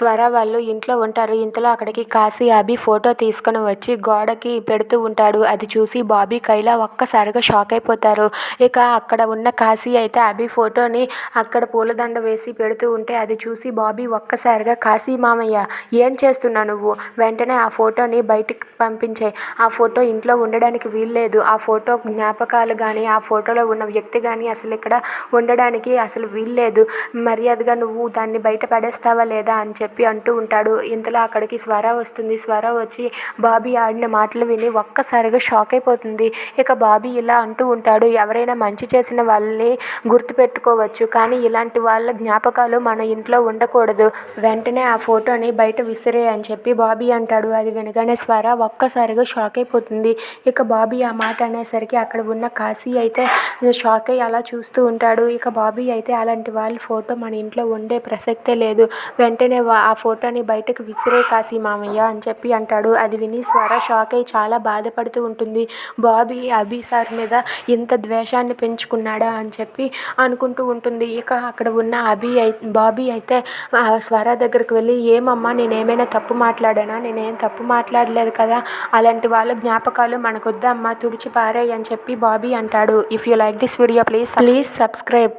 స్వర వాళ్ళు ఇంట్లో ఉంటారు. ఇంతలో అక్కడికి కాశీ అభి ఫోటో తీసుకొని వచ్చి గోడకి పెడుతూ ఉంటాడు. అది చూసి బాబీ కైలా ఒక్కసారిగా షాక్ అయిపోతారు. ఇక అక్కడ ఉన్న కాశీ అయితే అభి ఫోటోని అక్కడ పూలదండ వేసి పెడుతూ ఉంటే అది చూసి బాబీ ఒక్కసారిగా కాశీ మామయ్య ఏం చేస్తున్నావు నువ్వు? వెంటనే ఆ ఫోటోని బయటికి పంపించే. ఆ ఫోటో ఇంట్లో ఉండడానికి వీల్లేదు. ఆ ఫోటో జ్ఞాపకాలు కానీ ఆ ఫోటోలో ఉన్న వ్యక్తి కానీ అసలు ఇక్కడ ఉండడానికి అసలు వీల్లేదు. మర్యాదగా నువ్వు దాన్ని బయట పడేస్తావా లేదా? అని చెప్పి చెప్పి అంటూ ఉంటాడు. ఇంతలో అక్కడికి స్వర వస్తుంది. స్వర వచ్చి బాబీ ఆడిన మాటలు విని ఒక్కసారిగా షాక్ అయిపోతుంది. ఇక బాబీ ఇలా అంటూ ఉంటాడు. ఎవరైనా మంచి చేసిన వాళ్ళని గుర్తుపెట్టుకోవచ్చు. కానీ ఇలాంటి వాళ్ళ జ్ఞాపకాలు మన ఇంట్లో ఉండకూడదు. వెంటనే ఆ ఫోటోని బయట విసిరే అని చెప్పి బాబీ అంటాడు. అది వినగానే స్వర ఒక్కసారిగా షాక్ అయిపోతుంది. ఇక బాబీ ఆ మాట అనేసరికి అక్కడ ఉన్న కాశీ అయితే షాక్ అయ్యి అలా చూస్తూ ఉంటాడు. ఇక బాబీ అయితే అలాంటి వాళ్ళ ఫోటో మన ఇంట్లో ఉండే ప్రసక్తే లేదు. వెంటనే వా- ఆ ఫోటోని బయటకు విసిరే కాశీ మామయ్య అని చెప్పి అంటాడు. అది విని స్వర షాక్ అయి చాలా బాధపడుతూ ఉంటుంది. బాబీ అభి సార్ మీద ఇంత ద్వేషాన్ని పెంచుకున్నాడా అని చెప్పి అనుకుంటూ ఉంటుంది. ఇక అక్కడ ఉన్న అభి అయి బాబీ అయితే ఆ స్వర దగ్గరికి వెళ్ళి ఏమమ్మా నేనేమైనా తప్పు మాట్లాడానా? నేనేం తప్పు మాట్లాడలేదు కదా? అలాంటి వాళ్ళ జ్ఞాపకాలు మనకొద్దమ్మా తుడిచి పారేయ్ అని చెప్పి బాబీ అంటాడు. If you like this video please please subscribe.